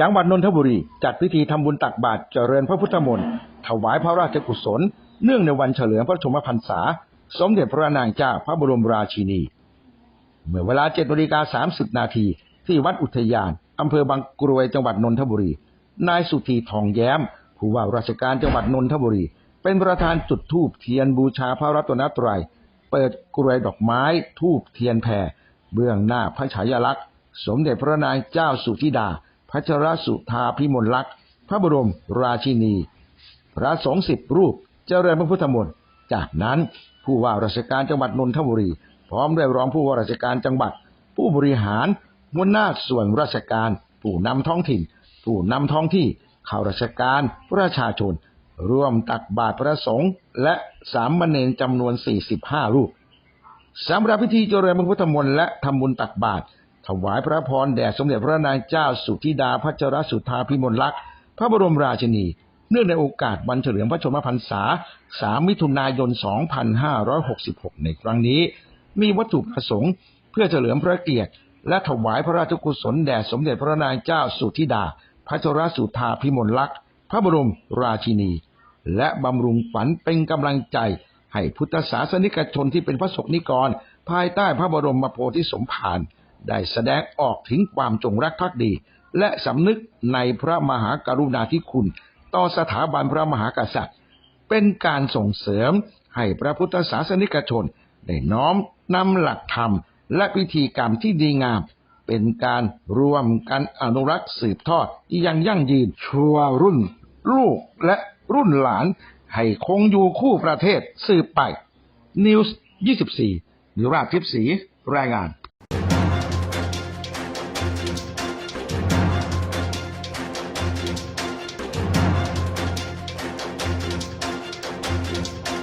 จังหวัดนนทบุรีจัดพิธีทำบุญตักบาตรเจริญพระพุทธมนต์ถวายพระราชกุศล เนื่องในวันเฉลิมพระชนมพรรษา สมเด็จพระนางเจ้าพระบรมราชินี เมื่อเวลา7นาฬิกา30 นาทีที่วัดอุทยานอำเภอบางกรวยจังหวัดนนทบุรี นายสุธีทองแย้ม ผู้ว่าราชการจังหวัดนนทบุรี เป็นประธานจุดธูปเทียนบูชาพระรัตนตรัย เปิดกรวยดอกไม้ทูบเทียนแผ่เบื้องหน้าพระฉายาลักษณ์ สมเด็จพระนางเจ้าสุธิดา พัชรสุธาพิมลลักษณ์พระบรมราชินี พระสงฆ์สิบรูปเจริญพระพุทธมนต์จากนั้นผู้ว่าราชการจังหวัดนนทบุรี พร้อมด้วยรองผู้ว่าราชการจังหวัด ผู้บริหารหัวหน้าส่วนราชการ ผู้นำท้องถิ่น ผู้นำท้องที่ข้าราชการประชาชน ร่วมตักบาตรพระสงฆ์และสามเณรจำนวน 45 รูปสำหรับพิธีเจริญพระพุทธมนต์และทำบุญตักบาตร ถวายพระพรแด่สมเด็จพระนางเจ้าสุธิดาพัชรสุธาพิมลลักษณ์พระบรมราชินี เนื่องในโอกาสวันเฉลิมพระชนมพรรษา 3 มิถุนายน 2566 ในครั้งนี้ มีวัตถุประสงค์เพื่อเฉลิมพระเกียรติ และถวายพระราชกุศลแด่สมเด็จพระนางเจ้าสุธิดา พัชรสุธาพิมลลักษณ์พระบรมราชินี และบำรุงฝันเป็นกำลังใจให้พุทธศาสนิกชนที่เป็นพระสงฆ์นิกร ภายใต้พระบรมโพธิสมภาร ได้แสดงออกถึงความจงรักภักดี และสำนึกในพระมหากรุณาธิคุณ ต่อสถาบันพระมหากษัตริย์ เป็นการส่งเสริมให้พระพุทธศาสนิกชน ได้น้อมนำหลักธรรมและพิธีกรรมที่ดีงาม เป็นการรวมกันอนุรักษ์สืบทอดอย่างยั่งยืนชั่วรุ่น ลูกและรุ่นหลาน ให้คงอยู่คู่ประเทศสืบไป News 24นิราชทิพย์ศรีรายงาน